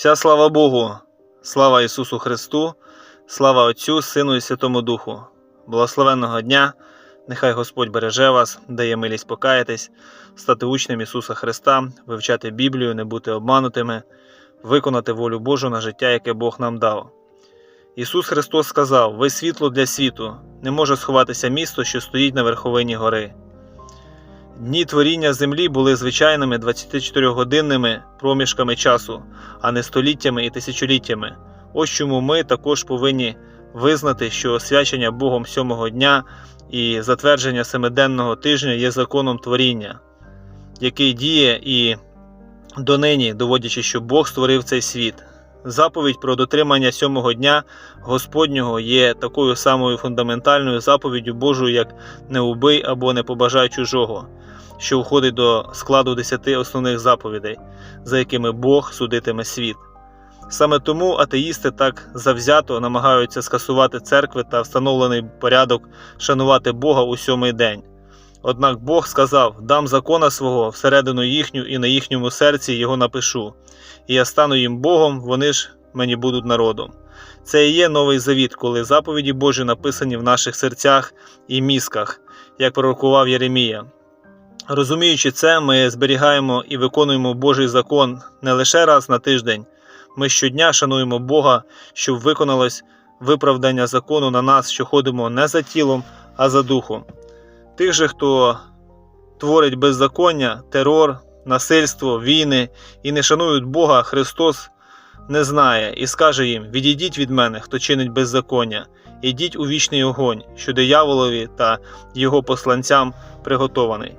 Вся слава Богу, слава Ісусу Христу, слава Отцю, Сину і Святому Духу. Благословенного дня! Нехай Господь береже вас, дає милість покаятись, стати учнем Ісуса Христа, вивчати Біблію, не бути обманутими, виконати волю Божу на життя, яке Бог нам дав. Ісус Христос сказав: Ви світло для світу, не може сховатися місто, що стоїть на верховині гори. Дні творіння землі були звичайними 24-годинними проміжками часу, а не століттями і тисячоліттями. Ось чому ми також повинні визнати, що освячення Богом сьомого дня і затвердження семиденного тижня є законом творіння, який діє і донині, доводячи, що Бог створив цей світ. Заповідь про дотримання сьомого дня Господнього є такою самою фундаментальною заповіддю Божою, як не убий або не побажай чужого, що входить до складу десяти основних заповідей, за якими Бог судитиме світ. Саме тому атеїсти так завзято намагаються скасувати церкви та встановлений порядок шанувати Бога у сьомий день. Однак Бог сказав: дам закона свого всередину їхню і на їхньому серці його напишу, і я стану їм Богом, вони ж мені будуть народом. Це і є новий завіт, коли заповіді Божі написані в наших серцях і мізках, як пророкував Єремія. Розуміючи це, ми зберігаємо і виконуємо Божий закон не лише раз на тиждень. Ми щодня шануємо Бога, щоб виконалось виправдання закону на нас, що ходимо не за тілом, а за духом. Тих же, хто творить беззаконня, терор, насильство, війни і не шанують Бога, Христос не знає і скаже їм: Відійдіть від мене, хто чинить беззаконня, ідіть у вічний огонь, що дияволові та його посланцям приготований.